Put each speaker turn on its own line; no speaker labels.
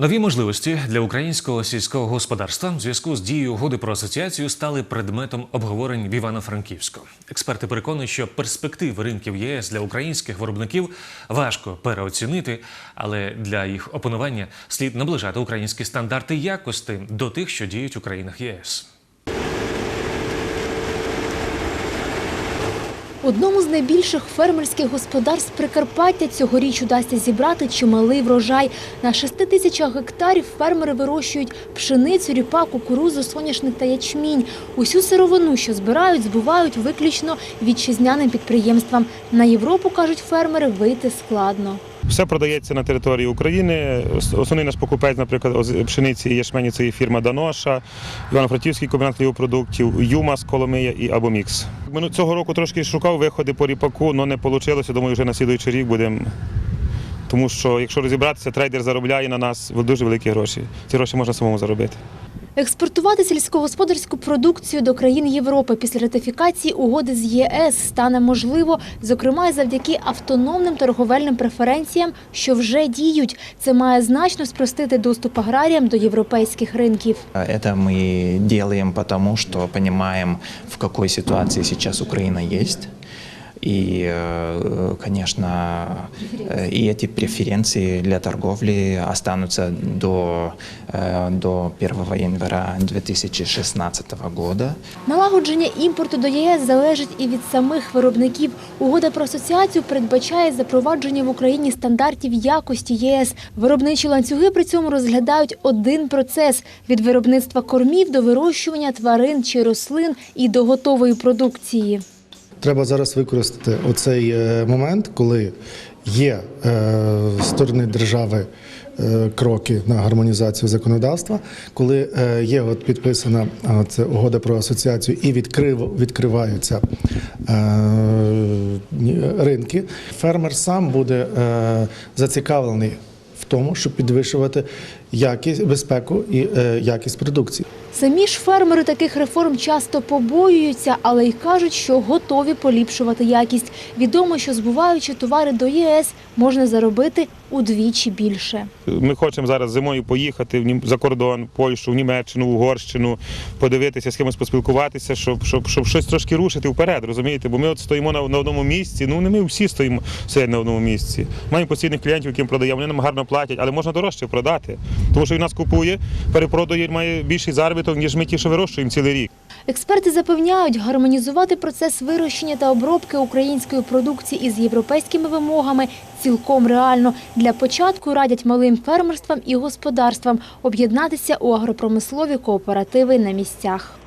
Нові можливості для українського сільського господарства в зв'язку з дією угоди про асоціацію стали предметом обговорень в Івано-Франківську. Експерти переконують, що перспектив ринків ЄС для українських виробників важко переоцінити, але для їх опанування слід наближати українські стандарти якості до тих, що діють у країнах ЄС.
Одному з найбільших фермерських господарств Прикарпаття цьогоріч удасться зібрати чималий врожай. На 6 тисячах гектарів фермери вирощують пшеницю, ріпак, кукурузу, соняшник та ячмінь. Усю сировину, що збирають, збувають виключно вітчизняним підприємствам. На Європу, кажуть фермери, вийти складно.
Все продається на території України. Основний наш покупець, наприклад, пшениці і ячмені це є фірма Даноша, Івано-Франківський комбінат хлібопродуктів, Юмас, Коломия і Абомікс. Мину цього року трошки шукав виходи по ріпаку, але не вийшло. Думаю, вже на слідуючий рік будемо. Тому що, якщо розібратися, трейдер заробляє на нас дуже великі гроші. Ці гроші можна самому заробити.
Експортувати сільськогосподарську продукцію до країн Європи після ратифікації угоди з ЄС стане можливо, зокрема завдяки автономним торговельним преференціям, що вже діють. Це має значно спростити доступ аграріям до європейських ринків.
Это мы делаем потому, что понимаем, в какой ситуации сейчас Украина есть. И, э, конечно, э, и эти преференции для торговли останутся до, э, до 1 января 2016 года.
Налагодження імпорту до ЄС залежить і від самих виробників. Угода про асоціацію передбачає запровадження в Україні стандартів якості ЄС. Виробничі ланцюги при цьому розглядають один процес від виробництва кормів до вирощування тварин чи рослин і до готової продукції.
Треба зараз використати оцей е, момент, коли є е, сторони держави е, кроки на гармонізацію законодавства, коли є от підписана це угода про асоціацію і відкрив, відкриваються ринки. Фермер сам буде зацікавлений в тому, щоб підвищувати якість безпеку і якість продукції.
Самі ж фермери таких реформ часто побоюються, але й кажуть, що готові поліпшувати якість. Відомо, що збуваючи товари до ЄС, можна заробити удвічі більше.
Ми хочемо зараз зимою поїхати за кордон, Польщу, в Німеччину, Угорщину, подивитися, з кимось поспілкуватися, щоб, щоб, щоб щось трошки рушити вперед, розумієте? Бо ми от стоїмо на, на одному місці. Ну не ми всі стоїмо стоять на одному місці. Маємо постійних клієнтів, яким продаємо, вони нам гарно платять, але можна дорожче продати. Тому що він нас купує, перепродає, має більший заробіток, ніж ми ті, що вирощуємо цілий рік.
Експерти запевняють, гармонізувати процес вирощення та обробки української продукції із європейськими вимогами цілком реально. Для початку радять малим фермерствам і господарствам об'єднатися у агропромислові кооперативи на місцях.